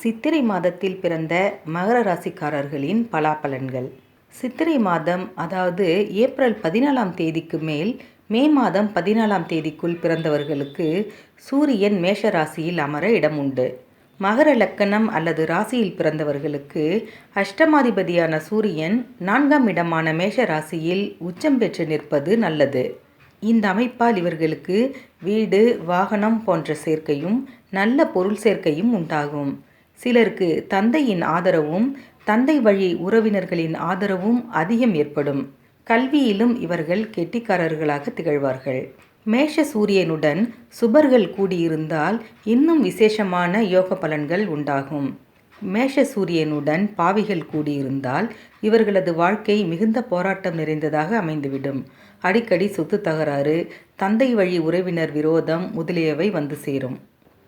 சித்திரை மாதத்தில் பிறந்த மகர ராசிக்காரர்களின் பலாபலன்கள் சித்திரை மாதம் அதாவது ஏப்ரல் பதினாலாம் தேதிக்கு மேல் மே மாதம் பதினாலாம் தேதிக்குள் பிறந்தவர்களுக்கு சூரியன் மேஷ ராசியில் அமர இடம் உண்டு. மகர லக்கணம் அல்லது ராசியில் பிறந்தவர்களுக்கு அஷ்டமாதிபதியான சூரியன் நான்காம் இடமான மேஷ ராசியில் உச்சம் பெற்று நிற்பது நல்லது. இந்த அமைப்பால் இவர்களுக்கு வீடு வாகனம் போன்ற சேர்க்கையும் நல்ல பொருள் சேர்க்கையும் உண்டாகும். சிலருக்கு தந்தையின் ஆதரவும் தந்தை வழி உறவினர்களின் ஆதரவும் அதிகம் ஏற்படும். கல்வியிலும் இவர்கள் கெட்டிக்காரர்களாக திகழ்வார்கள். மேஷ சூரியனுடன் சுபர்கள் கூடியிருந்தால் இன்னும் விசேஷமான யோக பலன்கள் உண்டாகும். மேஷ சூரியனுடன் பாவிகள் கூடியிருந்தால் இவர்களது வாழ்க்கை மிகுந்த போராட்டம் நிறைந்ததாக அமைந்துவிடும். அடிக்கடி சொத்து தகராறு தந்தை வழி உறவினர் விரோதம் முதலியவை வந்து சேரும்.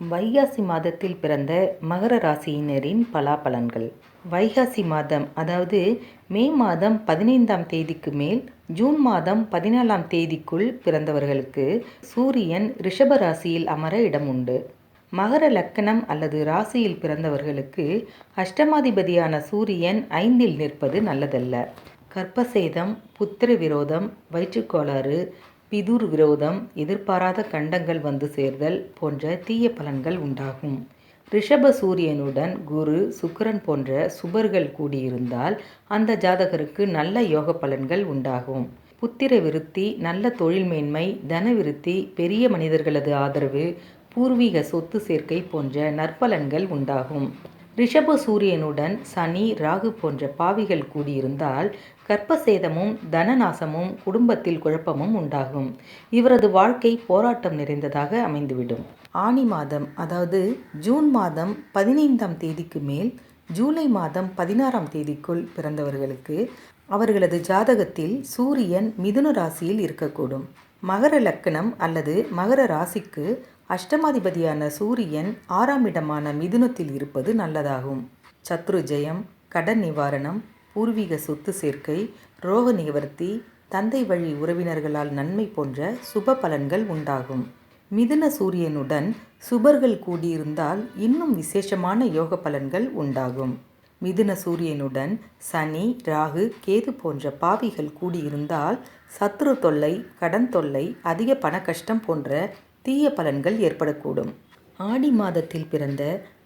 வைகாசி மாதத்தில் பிறந்த மகர ராசியினரின் பலாபலன்கள். வைகாசி மாதம் அதாவது மே மாதம் பதினைந்தாம் தேதிக்கு மேல் ஜூன் மாதம் பதினாலாம் தேதிக்குள் பிறந்தவர்களுக்கு சூரியன் ரிஷப ராசியில் அமர இடம் உண்டு. மகர லக்கணம் அல்லது ராசியில் பிறந்தவர்களுக்கு அஷ்டமாதிபதியான சூரியன் ஐந்தில் நிற்பது நல்லதல்ல. கர்ப்பசேதம் புத்திர விரோதம் வயிற்றுக்கோளாறு பிதுர் விரோதம் எதிர்பாராத கண்டங்கள் வந்து சேர்தல் போன்ற தீய பலன்கள் உண்டாகும். ரிஷப சூரியனுடன் குரு சுக்கரன் போன்ற சுபர்கள் கூடியிருந்தால் அந்த ஜாதகருக்கு நல்ல யோக பலன்கள் உண்டாகும். புத்திர விருத்தி நல்ல தொழில் மேன்மை தன விருத்தி பெரிய மனிதர்களது ஆதரவு பூர்வீக சொத்து சேர்க்கை போன்ற நற்பலன்கள் உண்டாகும். ரிஷப சூரியனுடன் சனி ராகு போன்ற பாவிகள் கூடியிருந்தால் கற்பசேதமும் தனநாசமும் குடும்பத்தில் குழப்பமும் உண்டாகும். இவரது வாழ்க்கை போராட்டம் நிறைந்ததாக அமைந்துவிடும். ஆனி மாதம் அதாவது ஜூன் மாதம் பதினைந்தாம் தேதிக்கு மேல் ஜூலை மாதம் பதினாறாம் தேதிக்குள் பிறந்தவர்களுக்கு அவர்களது ஜாதகத்தில் சூரியன் மிதுன ராசியில் இருக்கக்கூடும். மகர லக்கணம் அல்லது மகர ராசிக்கு அஷ்டமாதிபதியான சூரியன் ஆறாம் இடமான மிதுனத்தில் இருப்பது நல்லதாகும். சத்ரு ஜெயம் கடன் நிவாரணம் பூர்வீக சொத்து சேர்க்கை ரோக நிவர்த்தி தந்தை வழி உறவினர்களால் நன்மை போன்ற சுப பலன்கள் உண்டாகும். மிதுன சூரியனுடன் சுபர்கள் கூடியிருந்தால் இன்னும் விசேஷமான யோக பலன்கள் உண்டாகும். மிதுன சூரியனுடன் சனி ராகு கேது போன்ற பாவிகள் கூடியிருந்தால் சத்ரு தொல்லை கடன் தொல்லை அதிக பண கஷ்டம் போன்ற தீய பலன்கள் ஏற்படக்கூடும். ஆடி மாதத்தில் பிறந்த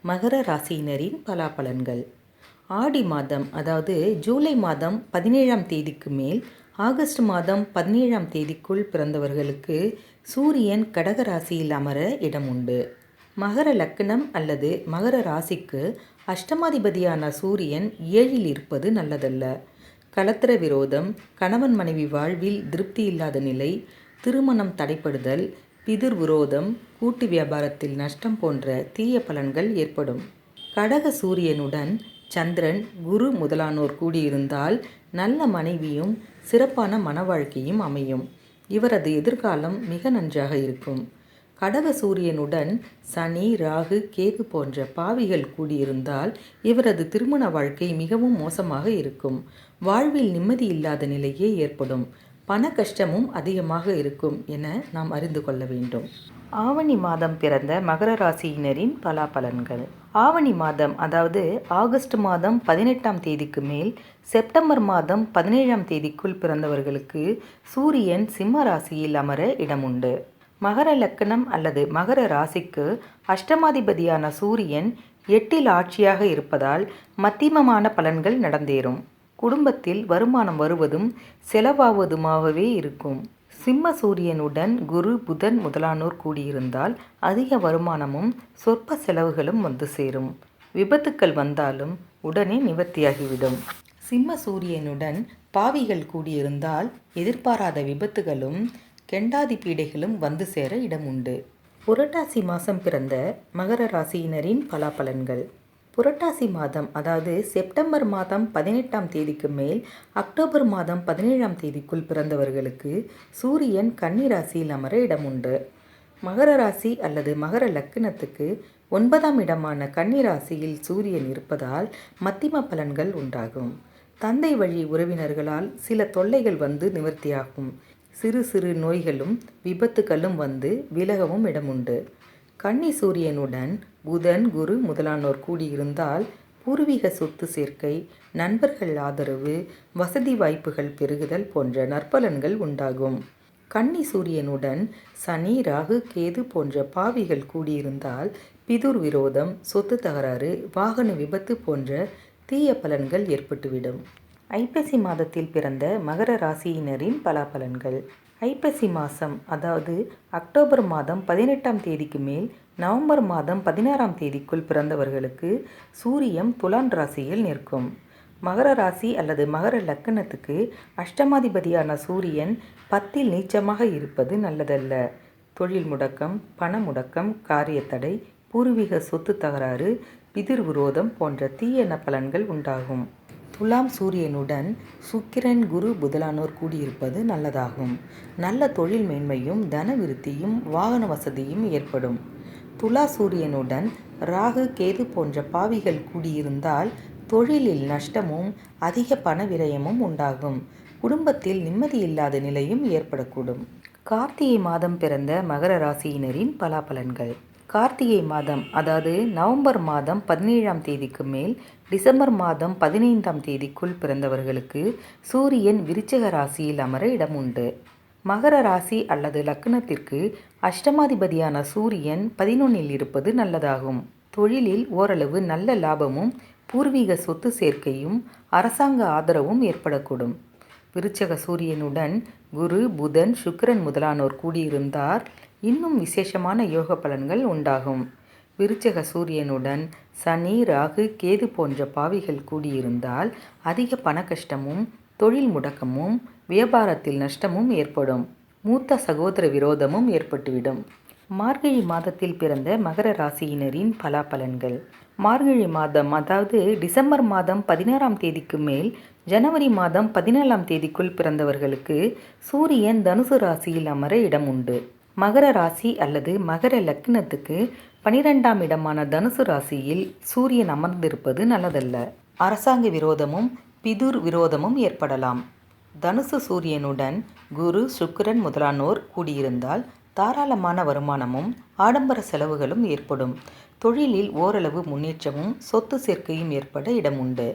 மகர ராசியினரின் பலாபலன்கள் ஆடி மாதம் அதாவது ஜூலை மாதம் பதினேழாம் தேதிக்கு மேல் ஆகஸ்ட் மாதம் பதினேழாம் தேதிக்குள் பிறந்தவர்களுக்கு சூரியன் கடக ராசியில் அமர இடம் உண்டு. மகர லக்னம் அல்லது மகர ராசிக்கு அஷ்டமாதிபதியான சூரியன் ஏழில் இருப்பது நல்லதல்ல. கலத்திர விரோதம் கணவன் மனைவி வாழ்வில் திருப்தி இல்லாத நிலை திருமணம் தடைப்படுதல் பிதிர் விரோதம் கூட்டு வியாபாரத்தில் நஷ்டம் போன்ற தீய பலன்கள் ஏற்படும். கடக சூரியனுடன் சந்திரன் குரு முதலானோர் கூடியிருந்தால் நல்ல மனைவியும் சிறப்பான மன வாழ்க்கையும் அமையும். இவரது எதிர்காலம் மிக நன்றாக இருக்கும். கடவ சூரியனுடன் சனி ராகு கேது போன்ற பாவிகள் கூடியிருந்தால் இவரது திருமண வாழ்க்கை மிகவும் மோசமாக இருக்கும். வாழ்வில் நிம்மதி இல்லாத நிலையே ஏற்படும். பண கஷ்டமும் அதிகமாக இருக்கும் என நாம் அறிந்து கொள்ள வேண்டும். ஆவணி மாதம் பிறந்த மகர ராசியினரின் பலாபலன்கள். ஆவணி மாதம் அதாவது ஆகஸ்ட் மாதம் பதினெட்டாம் தேதிக்கு மேல் செப்டம்பர் மாதம் பதினேழாம் தேதிக்குள் பிறந்தவர்களுக்கு சூரியன் சிம்ம ராசியில் அமர இடமுண்டு. மகர லக்கணம் அல்லது மகர ராசிக்கு அஷ்டமாதிபதியான சூரியன் எட்டில் ஆட்சியாக இருப்பதால் மத்தியமமான பலன்கள் நடந்தேறும். குடும்பத்தில் வருமானம் வருவதும் செலவாவதுமாகவே இருக்கும். சிம்ம சூரியனுடன் குரு புதன் முதலானோர் கூடியிருந்தால் அதிக வருமானமும் சொற்ப செலவுகளும் வந்து சேரும். விபத்துக்கள் வந்தாலும் உடனே நிவர்த்தியாகிவிடும். சிம்ம சூரியனுடன் பாவிகள் கூடியிருந்தால் எதிர்பாராத விபத்துகளும் கெண்டாதி பீடைகளும் வந்து சேர இடம் உண்டு புரட்டாசி மாதம் பிறந்த மகர ராசியினரின் பலாபலன்கள் புரட்டாசி மாதம் அதாவது செப்டம்பர் மாதம் பதினெட்டாம் தேதிக்கு மேல் அக்டோபர் மாதம் பதினேழாம் தேதிக்குள் பிறந்தவர்களுக்கு சூரியன் கன்னி ராசியில் அமர இடம் உண்டு மகர ராசி அல்லது மகர லக்னத்துக்கு ஒன்பதாம் இடமான கன்னி ராசியில் சூரியன் இருப்பதால் மத்திம பலன்கள் உண்டாகும். தந்தை வழி உறவினர்களால் சில தொல்லைகள் வந்து நிவர்த்தியாகும். சிறு சிறு நோய்களும் விபத்துகளும் வந்து விலகவும் இடமுண்டு. கன்னி சூரியனுடன் புதன் குரு முதலானோர் கூடியிருந்தால் பூர்வீக சொத்து சேர்க்கை நண்பர்கள் ஆதரவு வசதி வாய்ப்புகள் பெருகுதல் போன்ற நற்பலன்கள் உண்டாகும். கன்னி சூரியனுடன் சனி ராகு கேது போன்ற பாவிகள் கூடியிருந்தால் பிதுர் விரோதம் சொத்து தகராறு வாகன விபத்து போன்ற தீய பலன்கள் ஏற்பட்டுவிடும். ஐப்பசி மாதத்தில் பிறந்த மகர ராசியினரின் பலாபலன்கள். ஐப்பசி மாதம் அதாவது அக்டோபர் மாதம் பதினெட்டாம் தேதிக்கு மேல் நவம்பர் மாதம் பதினாறாம் தேதிக்குள் பிறந்தவர்களுக்கு சூரியன் துலான் ராசியில் நிற்கும். மகர ராசி அல்லது மகர லக்கணத்துக்கு அஷ்டமாதிபதியான சூரியன் பத்தில் நீச்சமாக இருப்பது நல்லதல்ல. தொழில் முடக்கம் பண முடக்கம் காரியத்தடை பூர்வீக சொத்து தகராறு பிதிர் விரோதம் போன்ற தீயன பலன்கள் உண்டாகும். துலாம் சூரியனுடன் சுக்கிரன் குரு முதலானோர் கூடியிருப்பது நல்லதாகும். நல்ல தொழில் மேன்மையும் தன விருத்தியும் வாகன வசதியும் ஏற்படும். துலா சூரியனுடன் ராகு கேது போன்ற பாவிகள் கூடியிருந்தால் தொழிலில் நஷ்டமும் அதிக பண விரயமும் உண்டாகும். குடும்பத்தில் நிம்மதியில்லாத நிலையும் ஏற்படக்கூடும். கார்த்திகை மாதம் பிறந்த மகர ராசியினரின் பலாபலன்கள். கார்த்திகை மாதம் அதாவது நவம்பர் மாதம் பதினேழாம் தேதிக்கு மேல் டிசம்பர் மாதம் பதினைந்தாம் தேதிக்குள் பிறந்தவர்களுக்கு சூரியன் விருச்சக ராசியில் அமர இடம் உண்டு. மகர ராசி அல்லது லக்னத்திற்கு அஷ்டமாதிபதியான சூரியன் பதினொன்னில் இருப்பது நல்லதாகும். தொழிலில் ஓரளவு நல்ல லாபமும் பூர்வீக சொத்து சேர்க்கையும் அரசாங்க ஆதரவும் ஏற்படக்கூடும். விருச்சக சூரியனுடன் குரு புதன் சுக்கிரன் முதலானோர் கூடியிருந்தார். இன்னும் விசேஷமான யோக பலன்கள் உண்டாகும். விருச்சக சூரியனுடன் சனி ராகு கேது போன்ற பாவிகள் கூடியிருந்தால் அதிக பண கஷ்டமும் தொழில் முடக்கமும் வியாபாரத்தில் நஷ்டமும் ஏற்படும். மூத்த சகோதர விரோதமும் ஏற்பட்டுவிடும். மார்கழி மாதத்தில் பிறந்த மகர ராசியினரின் பலாபலன்கள் மார்கழி மாதம் அதாவது டிசம்பர் மாதம் பதினாறாம் தேதிக்கு மேல் ஜனவரி மாதம் பதினேழாம் தேதிக்குள் பிறந்தவர்களுக்கு சூரியன் தனுசு ராசியில் அமர இடம் உண்டு. மகர ராசி அல்லது மகர லக்னத்துக்கு பனிரெண்டாம் இடமான தனுசு ராசியில் சூரியன் அமர்ந்திருப்பது நல்லதல்ல. அரசாங்க விரோதமும் பிதுர் விரோதமும் ஏற்படலாம். தனுசு சூரியனுடன் குரு சுக்கிரன் முதலானோர் கூடியிருந்தால் தாராளமான வருமானமும் ஆடம்பர செலவுகளும் ஏற்படும். தொழிலில் ஓரளவு முன்னேற்றமும் சொத்து சேர்க்கையும் ஏற்பட இடம் உண்டு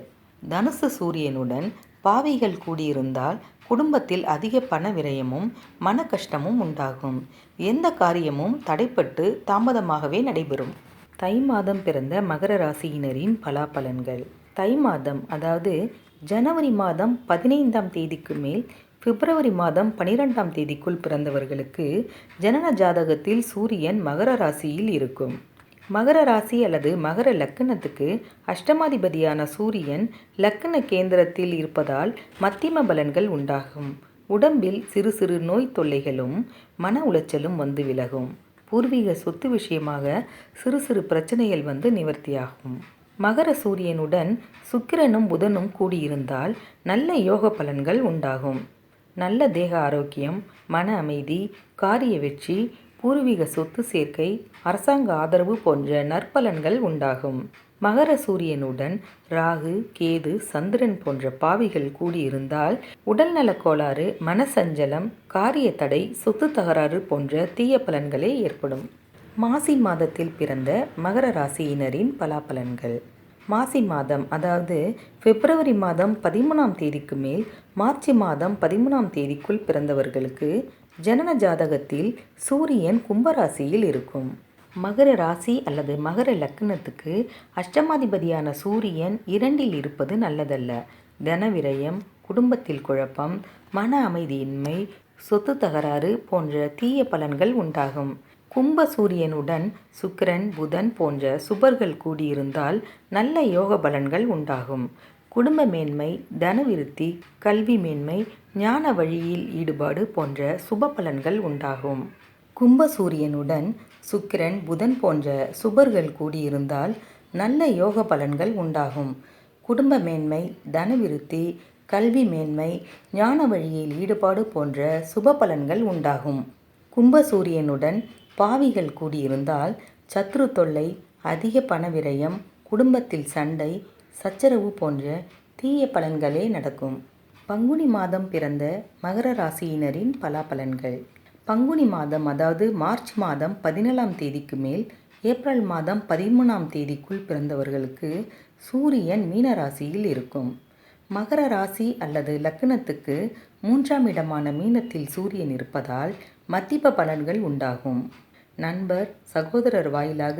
தனுசு சூரியனுடன் பாவிகள் கூடியிருந்தால் குடும்பத்தில் அதிக பண விரயமும் மன கஷ்டமும் உண்டாகும். எந்த காரியமும் தடைப்பட்டு தாமதமாகவே நடைபெறும். தை மாதம் பிறந்த மகர ராசியினரின் பலாபலன்கள் தை மாதம் அதாவது ஜனவரி மாதம் பதினைந்தாம் தேதிக்கு மேல் பிப்ரவரி மாதம் பனிரெண்டாம் தேதிக்குள் பிறந்தவர்களுக்கு ஜனன ஜாதகத்தில் சூரியன் மகர ராசியில் இருக்கும். மகர ராசி அல்லது மகர லக்கணத்துக்கு அஷ்டமாதிபதியான சூரியன் லக்கண கேந்திரத்தில் இருப்பதால் மத்திம பலன்கள் உண்டாகும். உடம்பில் சிறு சிறு நோய் தொல்லைகளும் மன உளைச்சலும் வந்து விலகும். பூர்வீக சொத்து விஷயமாக சிறு சிறு பிரச்சனைகள் வந்து நிவர்த்தியாகும். மகர சூரியனுடன் சுக்கிரனும் புதனும் கூடியிருந்தால் நல்ல யோக பலன்கள் உண்டாகும். நல்ல தேக ஆரோக்கியம் மன அமைதி காரிய வெற்றி பூர்வீக சொத்து சேர்க்கை அரசாங்க ஆதரவு போன்ற நற்பலன்கள் உண்டாகும். மகர சூரியனுடன் ராகு கேது சந்திரன் போன்ற பாவிகள் கூடியிருந்தால் உடல்நலக் கோளாறு மனசஞ்சலம் காரிய தடை சொத்து தகராறு போன்ற தீய பலன்களே ஏற்படும். மாசி மாதத்தில் பிறந்த மகர ராசியினரின் பலாபலன்கள் மாசி மாதம் அதாவது பிப்ரவரி மாதம் பதிமூணாம் தேதிக்கு மேல் மார்ச் மாதம் பதிமூணாம் தேதிக்குள் பிறந்தவர்களுக்கு ஜனன ஜாதகத்தில் சூரியன் கும்பராசியில் இருக்கும். மகர ராசி அல்லது மகர லக்னத்துக்கு அஷ்டமாதிபதியான சூரியன் இரண்டில் இருப்பது நல்லதல்ல. தன விரயம் குடும்பத்தில் குழப்பம் மன அமைதியின்மை சொத்து தகராறு போன்ற தீய பலன்கள் உண்டாகும். கும்ப சூரியனுடன் சுக்கிரன் புதன் போன்ற சுபர்கள் கூடியிருந்தால் நல்ல யோக பலன்கள் உண்டாகும். குடும்ப மேன்மை தனவிருத்தி கல்வி மேன்மை ஞான வழியில் ஈடுபாடு போன்ற சுப பலன்கள் உண்டாகும். கும்பசூரியனுடன் சுக்கிரன் புதன் போன்ற சுபர்கள் கூடியிருந்தால் நல்ல யோக பலன்கள் உண்டாகும். குடும்ப மேன்மை தனவிருத்தி கல்வி மேன்மை ஞான வழியில் ஈடுபாடு போன்ற சுப பலன்கள் உண்டாகும். கும்பசூரியனுடன் பாவிகள் கூடியிருந்தால் சத்ரு தொல்லை அதிக பணவிரயம் குடும்பத்தில் சண்டை சச்சரவு போன்ற தீய பலன்களே நடக்கும். பங்குனி மாதம் பிறந்த மகர ராசியினரின் பலாபலன்கள். பங்குனி மாதம் அதாவது மார்ச் மாதம் பதினேழாம் தேதிக்கு மேல் ஏப்ரல் மாதம் பதிமூணாம் தேதிக்குள் பிறந்தவர்களுக்கு சூரியன் மீன ராசியில் இருக்கும். மகர ராசி அல்லது லக்னத்துக்கு மூன்றாம் இடமான மீனத்தில் சூரியன் இருப்பதால் மத்திப்ப பலன்கள் உண்டாகும். நண்பர் சகோதரர் வாயிலாக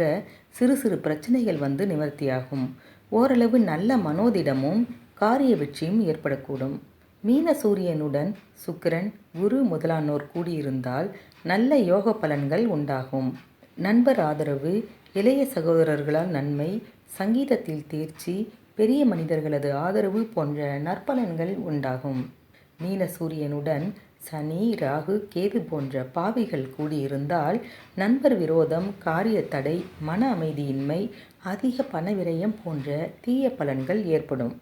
சிறு சிறு பிரச்சனைகள் வந்து நிவர்த்தியாகும். ஓரளவு நல்ல மனோதிடமும் காரிய வெற்றியும் ஏற்படக்கூடும். மீன சூரியனுடன் சுக்கிரன் குரு முதலானோர் கூடியிருந்தால் நல்ல யோக பலன்கள் உண்டாகும். நண்பர் ஆதரவு இளைய சகோதரர்களால் நன்மை சங்கீதத்தில் தேர்ச்சி பெரிய மனிதர்களது ஆதரவு போன்ற நற்பலன்கள் உண்டாகும். மீன சூரியனுடன் சனி ராகு கேது போன்ற பாவிகள் கூடியிருந்தால் நண்பர் விரோதம் காரிய தடை மன அமைதியின்மை அதிக பணவிரயம் போன்ற தீய பலன்கள் ஏற்படும்.